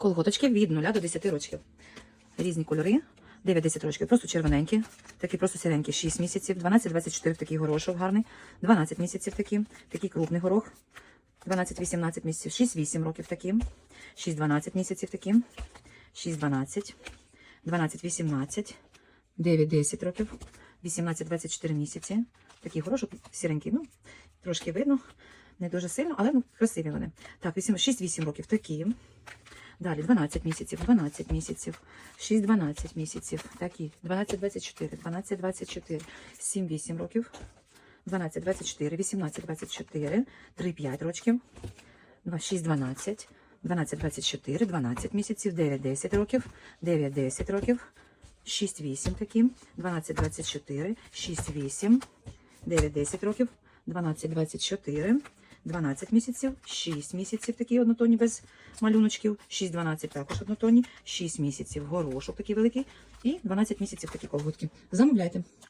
Колготочки від 0 до 10 років. Різні кольори. 9-10 років, просто червоненькі, такі просто сіренькі, 6 місяців, 12-24 такий горошок гарний, 12 місяців такі, такий крупний горох, 12-18 місяців, 6-8 років такі, 6-12 місяців такі, 6-12, 12-18, 9-10 років, 18-24 місяці. Такий горошок сіренький, ну, трошки видно, не дуже сильно, але ну, красиві вони. Так, 6-8 років такі. Далі 12 місяців, 12 місяців, 6-12 місяців, такі, 12-24, 12-24, 7-8 років, 12-24, 18-24, 3-5 років, 6-12, 12-24, 12 місяців, 9-10 років, 9-10 років, 6-8 такі, 12-24, 6-8, 9-10 років, 12-24, 12 місяців, 6 місяців такі однотонні без малюночків, 6-12 також однотонні, 6 місяців горошок такий великий і 12 місяців такі колготки. Замовляйте.